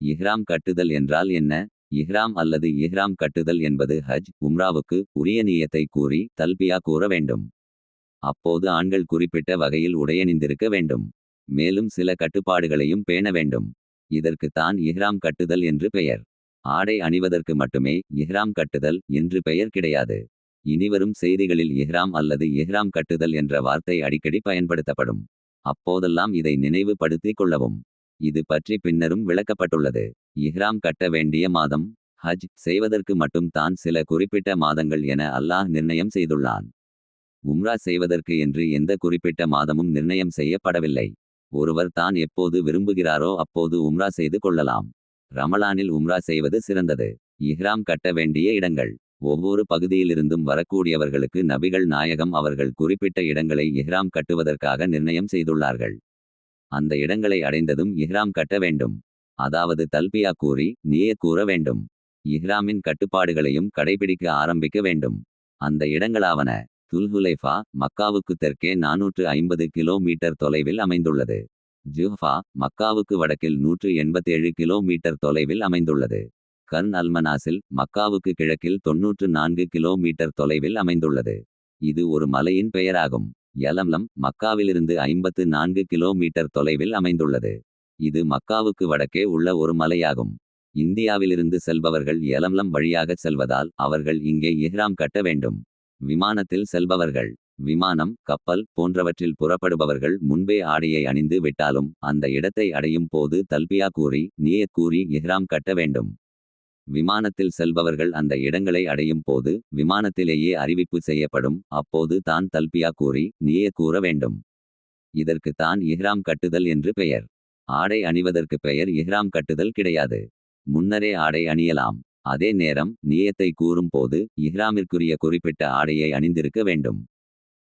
இஹ்ராம் கட்டுதல் என்றால் என்ன? இஹ்ராம் அல்லது இஹ்ராம் கட்டுதல் என்பது ஹஜ் உம்ராவுக்கு உரிய நீயத்தை கூறி தல்பியா கூற வேண்டும். அப்போது ஆண்கள் குறிப்பிட்ட வகையில் உடையணிந்திருக்க வேண்டும். மேலும் சில கட்டுப்பாடுகளையும் பேண வேண்டும். இதற்கு தான் இஹ்ராம் கட்டுதல் என்று பெயர். ஆடை அணிவதற்கு மட்டுமே இஹ்ராம் கட்டுதல் என்று பெயர் கிடையாது. இனிவரும் செய்திகளில் இஹ்ராம் அல்லது இஹ்ராம் கட்டுதல் என்ற வார்த்தை அடிக்கடி பயன்படுத்தப்படும். அப்போதெல்லாம் இதை நினைவுபடுத்திக் கொள்ளவும். இது பற்றி பின்னரும் விளக்கப்பட்டுள்ளது. இஹ்ராம் கட்ட வேண்டிய மாதம் ஹஜ் செய்வதற்கு மட்டும் தான் சில குறிப்பிட்ட மாதங்கள் என அல்லாஹ் நிர்ணயம் செய்துள்ளான். உம்ரா செய்வதற்கு என்று எந்த குறிப்பிட்ட மாதமும் நிர்ணயம் செய்யப்படவில்லை. ஒருவர் தான் எப்போது விரும்புகிறாரோ அப்போது உம்ரா செய்து கொள்ளலாம். ரமலானில் உம்ரா செய்வது சிறந்தது. இஹ்ராம் கட்ட வேண்டிய இடங்கள். ஒவ்வொரு பகுதியிலிருந்தும் வரக்கூடியவர்களுக்கு நபிகள் நாயகம் அவர்கள் குறிப்பிட்ட இடங்களை இஹ்ராம் கட்டுவதற்காக நிர்ணயம் செய்துள்ளார்கள். அந்த இடங்களை அடைந்ததும் இஹ்ராம் கட்ட வேண்டும். அதாவது தல்பியா கூறி நீய கூற வேண்டும். இஹ்ராமின் கட்டுப்பாடுகளையும் கடைபிடிக்க ஆரம்பிக்க வேண்டும். அந்த இடங்களாவன துல்ஹுலைஃபா மக்காவுக்கு தெற்கே நானூற்று ஐம்பது கிலோமீட்டர் தொலைவில் அமைந்துள்ளது. ஜுஹ்ஃபா மக்காவுக்கு வடக்கில் நூற்று எண்பத்தேழு கிலோமீட்டர் தொலைவில் அமைந்துள்ளது. கர்ன் அல்மனாசில் மக்காவுக்கு கிழக்கில் தொன்னூற்று நான்கு கிலோமீட்டர் தொலைவில் அமைந்துள்ளது. இது ஒரு மலையின் பெயராகும். யலம்லம் மக்காவிலிருந்து ஐம்பத்து நான்கு கிலோமீட்டர் தொலைவில் அமைந்துள்ளது. இது மக்காவுக்கு வடக்கே உள்ள ஒரு மலையாகும். இந்தியாவிலிருந்து செல்பவர்கள் யலம்லம் வழியாக செல்வதால் அவர்கள் இங்கே இஹ்ராம் கட்ட வேண்டும். விமானத்தில் செல்பவர்கள் விமானம் கப்பல் போன்றவற்றில் புறப்படுபவர்கள் முன்பே ஆடையை அணிந்து விட்டாலும் அந்த இடத்தை அடையும் போது தல்பியா கூறி நியத் கூறி இஹ்ராம் கட்ட வேண்டும். விமானத்தில் செல்பவர்கள் அந்த இடங்களை அடையும் போது விமானத்திலேயே அறிவிப்பு செய்யப்படும். அப்போது தான் தல்பியா கூறி நீயே கூற வேண்டும். இதற்கு தான் இஹ்ராம் கட்டுதல் என்று பெயர். ஆடை அணிவதற்கு பெயர் இஹ்ராம் கட்டுதல் கிடையாது. முன்னரே ஆடை அணியலாம். அதே நேரம் நியத்தை கூறும் போது இஹ்ராமிற்குரிய குறிப்பிட்ட ஆடையை அணிந்திருக்க வேண்டும்.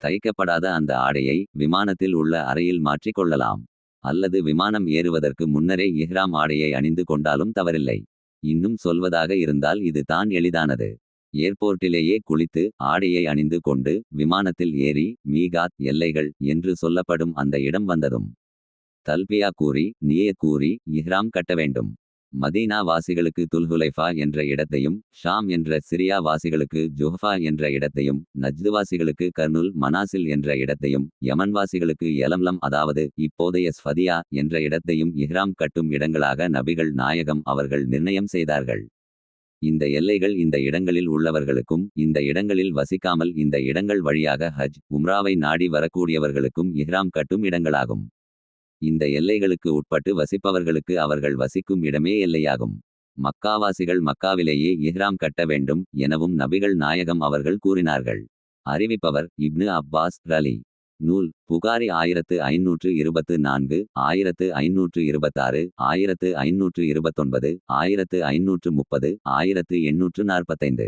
தைக்கப்படாத அந்த ஆடையை விமானத்தில் உள்ள அறையில் மாற்றிக் கொள்ளலாம். அல்லது விமானம் ஏறுவதற்கு முன்னரே இஹ்ராம் ஆடையை அணிந்து கொண்டாலும் தவறில்லை. இன்னும் சொல்வதாக இருந்தால் இது தான் எளிதானது. ஏர்போர்ட்டிலேயே குளித்து ஆடையை அணிந்து கொண்டு விமானத்தில் ஏறி மீகாத் எல்லைகள் என்று சொல்லப்படும் அந்த இடம் வந்ததும். தல்பியா கூறி நியே கூறி இஹ்ராம் கட்ட வேண்டும். மதீனா வாசிகளுக்கு துல்ஹுலைஃபா என்ற இடத்தையும் ஷாம் என்ற சிரியா வாசிகளுக்கு ஜுஹ்ஃபா என்ற இடத்தையும் நஜ்துவாசிகளுக்கு கர்னுல் மனாசில் என்ற இடத்தையும் யமன் வாசிகளுக்கு அதாவது இப்போதைய ஸ்ஃபதியா என்ற இடத்தையும் இஹ்ராம் கட்டும் இடங்களாக நபிகள் நாயகம் அவர்கள் நிர்ணயம் செய்தார்கள். இந்த எல்லைகள் இந்த இடங்களில் உள்ளவர்களுக்கும் இந்த இடங்களில் வசிக்காமல் இந்த இடங்கள் வழியாக ஹஜ் உம்ராவை நாடி வரக்கூடியவர்களுக்கும் இஹ்ராம் கட்டும் இடங்களாகும். இந்த எல்லைகளுக்கு உட்பட்டு வசிப்பவர்களுக்கு அவர்கள் வசிக்கும் இடமே எல்லையாகும். மக்காவாசிகள் மக்காவிலேயே இஹ்ராம் கட்ட வேண்டும் எனவும் நபிகள் நாயகம் அவர்கள் கூறினார்கள். அறிவிப்பவர் இப்னு அப்பாஸ் ரலி. நூல் புகாரி ஆயிரத்து ஐநூற்று இருபத்து நான்கு ஆயிரத்து ஐநூற்று இருபத்தாறு ஆயிரத்து ஐநூற்று இருபத்தொன்பது ஆயிரத்து ஐநூற்று முப்பது ஆயிரத்து எண்ணூற்று நாற்பத்தைந்து.